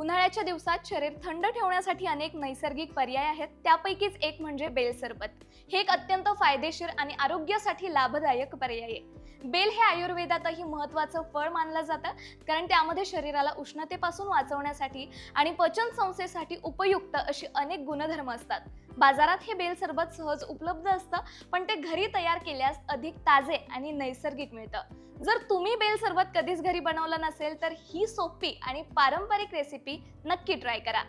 उन्हाळ्याच्या दिवसात शरीर थंड ठेवण्यासाठी अनेक नैसर्गिक पर्याय आहेत. त्यापैकीच एक म्हणजे बेल सरबत हे एक अत्यंत फायदेशीर आणि आरोग्यासाठी लाभदायक पर्याय आहे. बेल हे आयुर्वेदातही महत्वाचं फळ मानलं जातं कारण त्यामध्ये शरीराला उष्णतेपासून वाचवण्यासाठी आणि पचन संस्थेसाठी उपयुक्त अशी अनेक गुणधर्म असतात. बाजारात हे बेल सरबत सहज उपलब्ध असतं पण ते घरी तयार केल्यास अधिक ताजे आणि नैसर्गिक मिळतं. जर तुम्ही बेल सरबत कधीच घरी बनवलं नसेल तर ही सोपी आणि पारंपरिक रेसिपी नक्की ट्राय करा.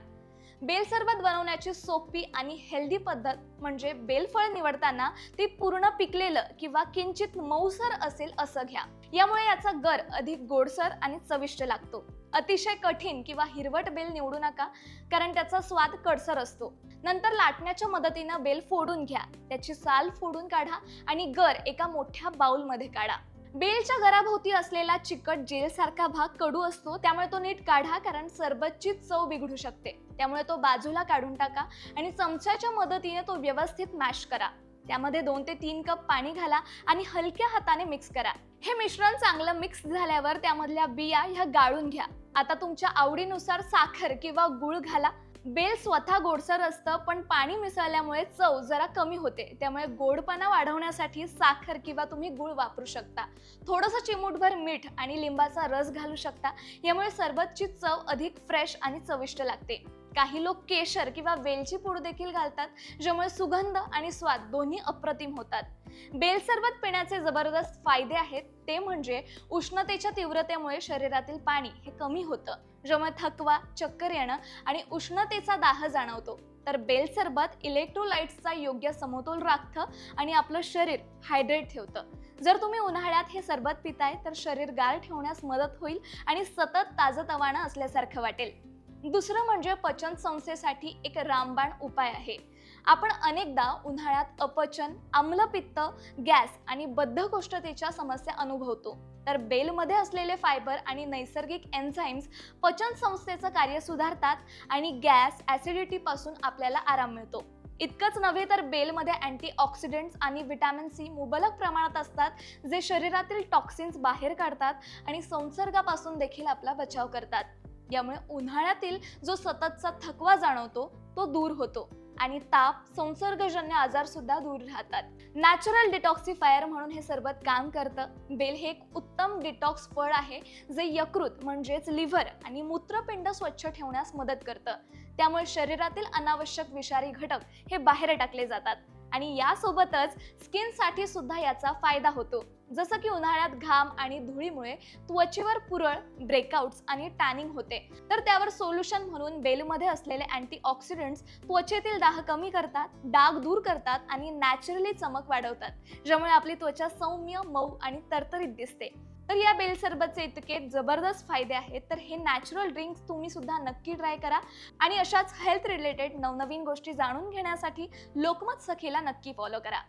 बेल सरबत बनवण्याची सोपी आणि हेल्दी पद्धत म्हणजे बेलफळ निवडताना ते पूर्ण पिकलेलं किंवा किंचित मऊसर असेल असं घ्या. यामुळे याचा गर अधिक गोडसर आणि चविष्ट लागतो. अतिशय कठीण किंवा हिरवट बेल निवडू नका कारण त्याचा स्वाद कडसर असतो. नंतर लाटण्याच्या मदतीनं बेल फोडून घ्या. त्याची साल फोडून काढा आणि गर एका मोठ्या बाउलमध्ये काढा. बेलच्या घराभोवती असलेला चिकट जेलसारखा भाग कडू असतो त्यामुळे तो नीट काढा कारण सरबतची चव बिघडू शकते. त्यामुळे तो बाजूला काढून टाका आणि चमच्याच्या मदतीने तो व्यवस्थित मॅश करा. त्यामध्ये दोन ते तीन कप पाणी घाला आणि हलक्या हाताने मिक्स करा. हे मिश्रण चांगलं मिक्स झाल्यावर त्यामधल्या बिया ह्या गाळून घ्या. आता तुमच्या आवडीनुसार साखर किंवा गुळ घाला. बेल स्वतः गोडसर असतं पण पाणी मिसळल्यामुळे चव जरा कमी होते. त्यामुळे गोडपणा वाढवण्यासाठी साखर किंवा तुम्ही गुळ वापरू शकता. थोडंसं चिमूटभर मीठ आणि लिंबाचा रस घालू शकता. यामुळे सरबतची चव अधिक फ्रेश आणि चविष्ट लागते. काही लोक केशर किंवा वेलची पूड देखील घालतात ज्यामुळे सुगंध आणि स्वाद दोन्ही अप्रतिम होतात. बेल सरबत पिण्याचे जबरदस्त फायदे आहेत ते म्हणजे उष्णतेच्या तीव्रतेमुळे शरीरातील पाणी हे कमी होतं ज्यामुळे थकवा चक्कर येणं आणि उष्णतेचा दाह जाणवतो. तर बेल सरबत इलेक्ट्रोलाइट्सचा योग्य समतोल राखतं आणि आपलं शरीर हायड्रेट ठेवतं. जर तुम्ही उन्हाळ्यात हे सरबत पिताय तर शरीर गार ठेवण्यास मदत होईल आणि सतत ताजतवानं असल्यासारखं वाटेल. दुसरं म्हणजे पचन संस्थेसाठी एक रामबाण उपाय आहे. आपण अनेकदा उन्हाळ्यात अपचन आम्लपित्त गॅस आणि बद्धकोष्ठतेच्या समस्या अनुभवतो. तर बेलमध्ये असलेले फायबर आणि नैसर्गिक एन्झाईम्स पचन संस्थेचं कार्य सुधारतात आणि गॅस ॲसिडिटीपासून आपल्याला आराम मिळतो. इतकंच नव्हे तर बेलमध्ये अँटीऑक्सिडंट्स आणि विटॅमिन सी मुबलक प्रमाणात असतात जे शरीरातील टॉक्सिन्स बाहेर काढतात आणि संसर्गापासून देखील आपला बचाव करतात. यामुळे उन्हाळ्यातील जो सततचा थकवा जाणवतो तो दूर होतो. आणि ताप संसर्गजन्य आजार सुद्धा दूर राहतात. नॅचरल डिटॉक्सिफायर म्हणून हे सरबत काम करतं. बेल हे एक उत्तम डिटॉक्स फळ आहे जे यकृत म्हणजेच लिव्हर आणि मूत्रपिंड स्वच्छ ठेवण्यास मदत करतं. त्यामुळे शरीरातील अनावश्यक विषारी घटक हे बाहेर टाकले जातात. आणि यासोबतच स्किनसाठी सुद्धा याचा फायदा होतो. जसं की उन्हाळ्यात घाम आणि धुळीमुळे त्वचेवर पुरळ ब्रेकआउट्स आणि टॅनिंग होते. तर त्यावर सोल्युशन म्हणून बेलमध्ये असलेले अँटीऑक्सिडंट्स त्वचेतील दाह कमी करतात डाग दूर करतात आणि नॅचरली चमक वाढवतात ज्यामुळे आपली त्वचा सौम्य मऊ आणि तरतरीत दिसते. तर या बेल सरबतचे इतके जबरदस्त फायदे आहेत. तर हे नॅचरल ड्रिंक्स तुम्ही सुद्धा नक्की ट्राय करा. आणि अशाच हेल्थ रिलेटेड नवनवीन गोष्टी जाणून घेण्यासाठी लोकमत सखीला नक्की फॉलो करा.